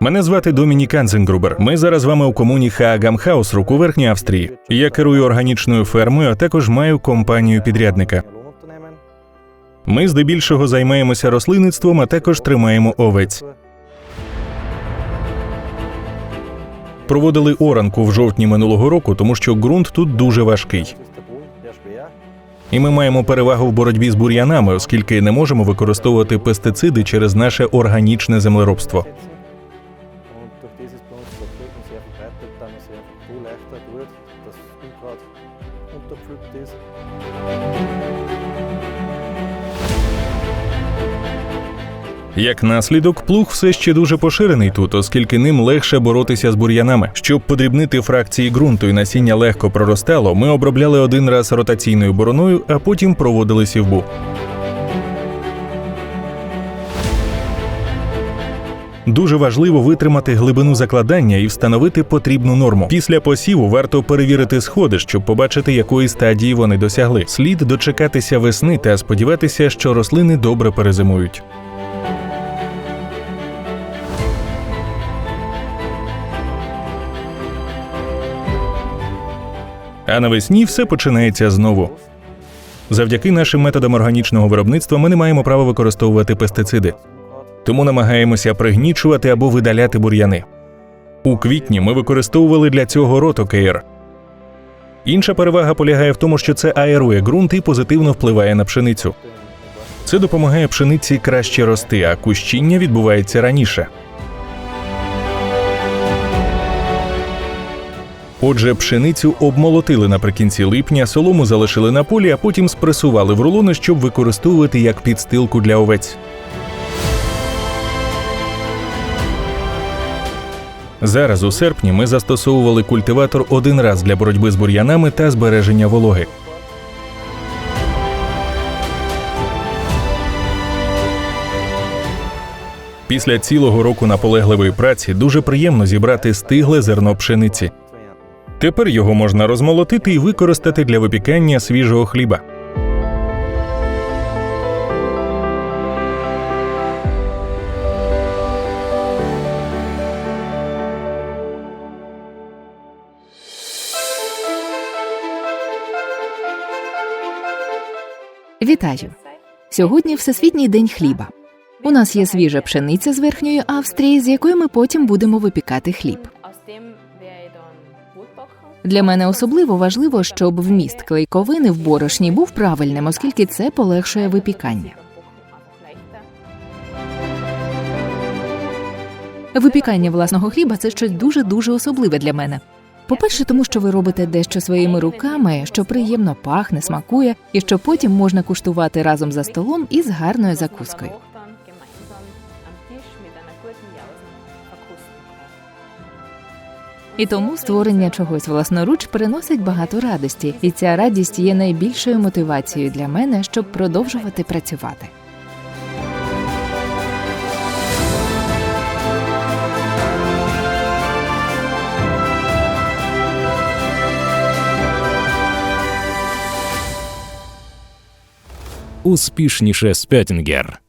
Мене звати Домінік Канценгрубер. Ми зараз з вами у комуні Хаагамхаус, у Верхній Австрії. Я керую органічною фермою, а також маю компанію підрядника. Ми здебільшого займаємося рослинництвом, а також тримаємо овець. Проводили оранку в жовтні минулого року, тому що ґрунт тут дуже важкий. І ми маємо перевагу в боротьбі з бур'янами, оскільки не можемо використовувати пестициди через наше органічне землеробство. Sehr verbreitet, dann sehr viel leichter wird, dass Unkraut unterpflückt ist. Як наслідок, плуг все ще дуже поширений тут, оскільки ним легше боротися з бур'янами. Щоб подрібнити фракції ґрунту і насіння легко проростало, ми обробляли один раз ротаційною бороною, а потім проводили сівбу. Дуже важливо витримати глибину закладання і встановити потрібну норму. Після посіву варто перевірити сходи, щоб побачити, якої стадії вони досягли. Слід дочекатися весни та сподіватися, що рослини добре перезимують. А навесні все починається знову. Завдяки нашим методам органічного виробництва ми не маємо права використовувати пестициди, тому намагаємося пригнічувати або видаляти бур'яни. У квітні ми використовували для цього ротокейр. Інша перевага полягає в тому, що це аерує ґрунт і позитивно впливає на пшеницю. Це допомагає пшениці краще рости, а кущіння відбувається раніше. Отже, пшеницю обмолотили наприкінці липня, солому залишили на полі, а потім спресували в рулони, щоб використовувати як підстилку для овець. Зараз у серпні ми застосовували культиватор один раз для боротьби з бур'янами та збереження вологи. Після цілого року наполегливої праці дуже приємно зібрати стигле зерно пшениці. Тепер його можна розмолотити і використати для випікання свіжого хліба. Вітаю! Сьогодні Всесвітній день хліба. У нас є свіжа пшениця з верхньої Австрії, з якої ми потім будемо випікати хліб. Для мене особливо важливо, щоб вміст клейковини в борошні був правильним, оскільки це полегшує випікання. Випікання власного хліба це щось дуже дуже особливе для мене. По-перше, тому що ви робите дещо своїми руками, що приємно пахне, смакує, і що потім можна куштувати разом за столом із гарною закускою. І тому створення чогось власноруч приносить багато радості, і ця радість є найбільшою мотивацією для мене, щоб продовжувати працювати. Успішніше Спеттінгер.